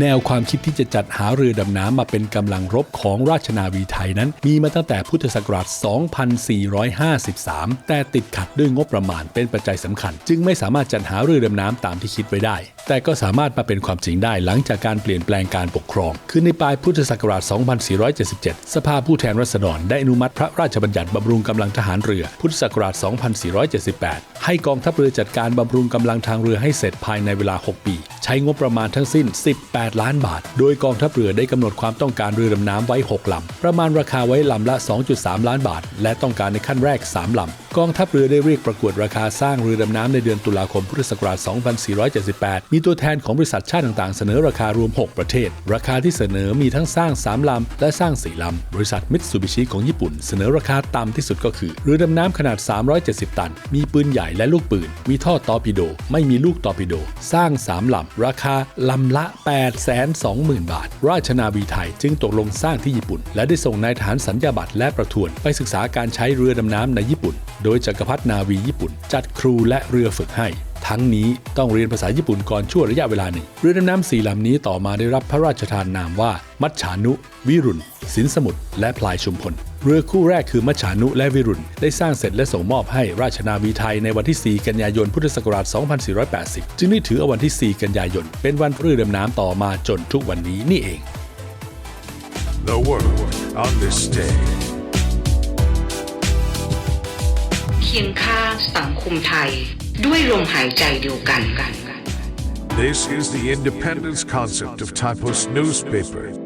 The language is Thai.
แนวความคิดที่จะจัดหาเรือดำน้ำมาเป็นกำลังรบของราชนาวีไทยนั้น มีมาตั้งแต่พุทธศักราช 2453 แต่ติดขัดด้วยงบประมาณเป็นปัจจัยสำคัญ จึงไม่สามารถจัดหาเรือดำน้ำตามที่คิดไว้ได้ แต่ก็สามารถมาเป็นความจริงได้หลังจากการเปลี่ยนแปลงการปกครอง คือในปลายพุทธศักราช 2477 สภาผู้แทนราษฎรได้อนุมัติพระราชบัญญัติบำรุงกำลังทหารเรือ พุทธศักราช 2478 ให้กองทัพเรือจัดการบำรุงกำลังทางเรือให้เสร็จภายในเวลา 6 ปี ใช้งบประมาณทั้งสิ้น 18ล้านบาท โดยกองทัพเรือได้กำหนดความต้องการเรือดำน้ำไว้ 6ลำ ประมาณราคาไว้ลำละ 2.3 ล้านบาท และต้องการในขั้นแรก 3 ลำ กองทัพเรือได้เรียกประกวดราคาสร้างเรือดำน้ำในเดือนตุลาคมพุทธศักราช 2478 มีตัวแทนของบริษัทชาติต่างๆ เสนอราคารวม 6 ประเทศ ราคาที่เสนอมีทั้งสร้าง 3 ลำ และสร้าง 4 ลำ บริษัทมิตซูบิชิของญี่ปุ่น เสนอราคาต่ำที่สุดก็คือ เรือดำน้ำขนาด 370 ตัน มีปืนใหญ่และลูกปืน มีท่อตอร์ปิโด ไม่มีลูกตอร์ปิโด สร้าง 3 ลำ ราคาลำละ 820,000 บาท ราชนาวีไทยจึงตกลงสร้างที่ญี่ปุ่น และได้ส่งนายทหารสัญญาบัตรและประทวน ไปศึกษาการใช้เรือดำน้ำในญี่ปุ่นโดยจักรพรรดินาวีญี่ปุ่น จัดครูและเรือฝึกให้ ทั้งนี้ต้องเรียนภาษาญี่ปุ่นก่อนชั่วระยะเวลาหนึ่ง เรือดำน้ำสี่ลำนี้ต่อมาได้รับพระราชทานนามว่า มัจฉานุ วิรุณ สินสมุทร และพลายชุมพล เรือคู่แรกคือมัจฉานุและวิรุณ ได้สร้างเสร็จและส่งมอบให้ราชนาวีไทยในวันที่ 4 กันยายน พุทธศักราช 2480 จึงได้ถือเอาวันที่ 4 กันยายน เป็นวันเรือดำน้ำต่อมาจนทุกวันนี้นี่เอง The world on this day. คียงข้างสังคมไทย ด้วยลมหายใจเดียวกันกัน This is the independence concept of Typos newspaper.